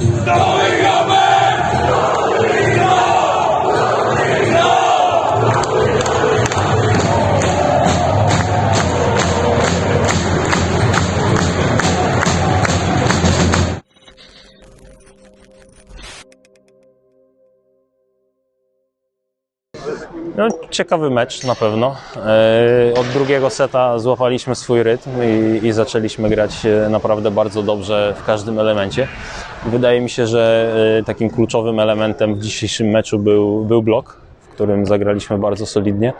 Dois. No, ciekawy mecz na pewno. E, Od drugiego seta złapaliśmy swój rytm i, i zaczęliśmy grać e, naprawdę bardzo dobrze w każdym elemencie. Wydaje mi się, że e, takim kluczowym elementem w dzisiejszym meczu był, był blok, w którym zagraliśmy bardzo solidnie.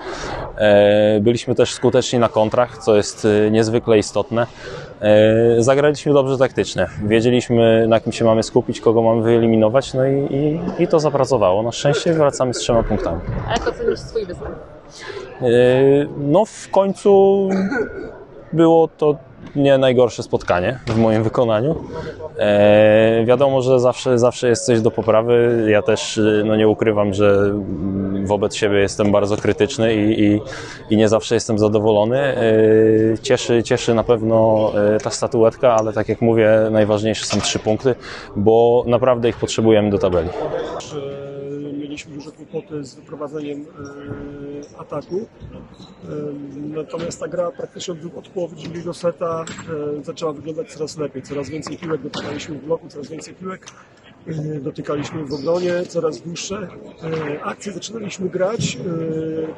E, Byliśmy też skuteczni na kontrach, co jest e, niezwykle istotne. E, Zagraliśmy dobrze taktycznie. Wiedzieliśmy, na kim się mamy skupić, kogo mamy wyeliminować, no i, i, i to zapracowało. Na szczęście wracamy z trzema punktami. A jak ocenisz swój występ? No w końcu było to nie najgorsze spotkanie w moim wykonaniu. E, wiadomo, że zawsze, zawsze jest coś do poprawy. Ja też y, no nie ukrywam, że wobec siebie jestem bardzo krytyczny i, i, i nie zawsze jestem zadowolony. E, cieszy, cieszy na pewno e, ta statuetka, ale tak jak mówię, najważniejsze są trzy punkty, bo naprawdę ich potrzebujemy do tabeli. Mieliśmy duże kłopoty z wyprowadzeniem e, ataku. E, Natomiast ta gra praktycznie od, połowy drugiego seta e, zaczęła wyglądać coraz lepiej. Coraz więcej piłek dotykaliśmy w bloku, coraz więcej piłek dotykaliśmy w obronie, coraz dłuższe akcje zaczynaliśmy grać.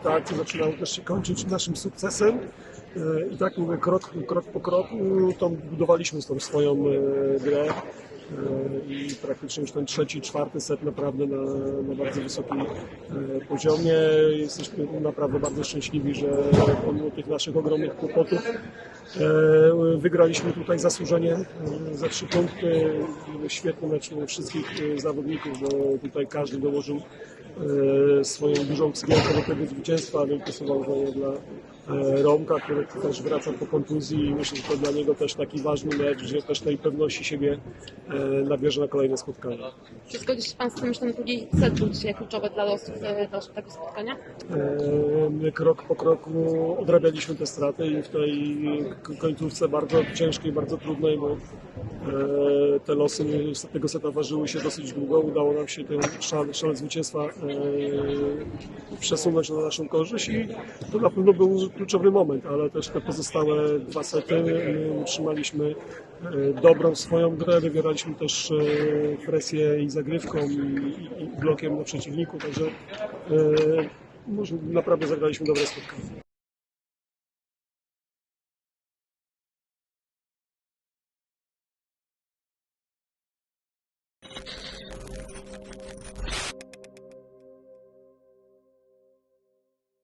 Te akcje zaczynały też się kończyć naszym sukcesem. I tak mówię, krok, krok po kroku tą budowaliśmy tą swoją grę. Praktycznie już ten trzeci, czwarty set naprawdę na, na bardzo wysokim e, poziomie. Jesteśmy naprawdę bardzo szczęśliwi, że pomimo tych naszych ogromnych kłopotów e, wygraliśmy tutaj zasłużenie e, za trzy punkty. Świetny mecz wszystkich zawodników, bo tutaj każdy dołożył swoją dużą cegiełkę do tego zwycięstwa. Wielkie słowa dla e, Romka, który też wraca po kontuzji i myślę, że to dla niego też taki ważny mecz, że też tej pewności siebie e, nabierze na kolejne spotkania. Czy zgodzisz się Pan z tym, że ten drugi set był dzisiaj kluczowy dla losów e, tego spotkania? E, My krok po kroku odrabialiśmy te straty i w tej końcówce bardzo ciężkiej, bardzo trudnej, bo e, te losy tego seta ważyły się dosyć długo. Udało nam się ten szal, zwycięstwa e, przesunąć na naszą korzyść i to na pewno był kluczowy moment, ale też te pozostałe dwa sety e, utrzymaliśmy e, dobrą swoją grę, wywieraliśmy też e, presję i zagrywką i, i, blokiem na przeciwniku, także naprawdę zagraliśmy dobre spotkanie.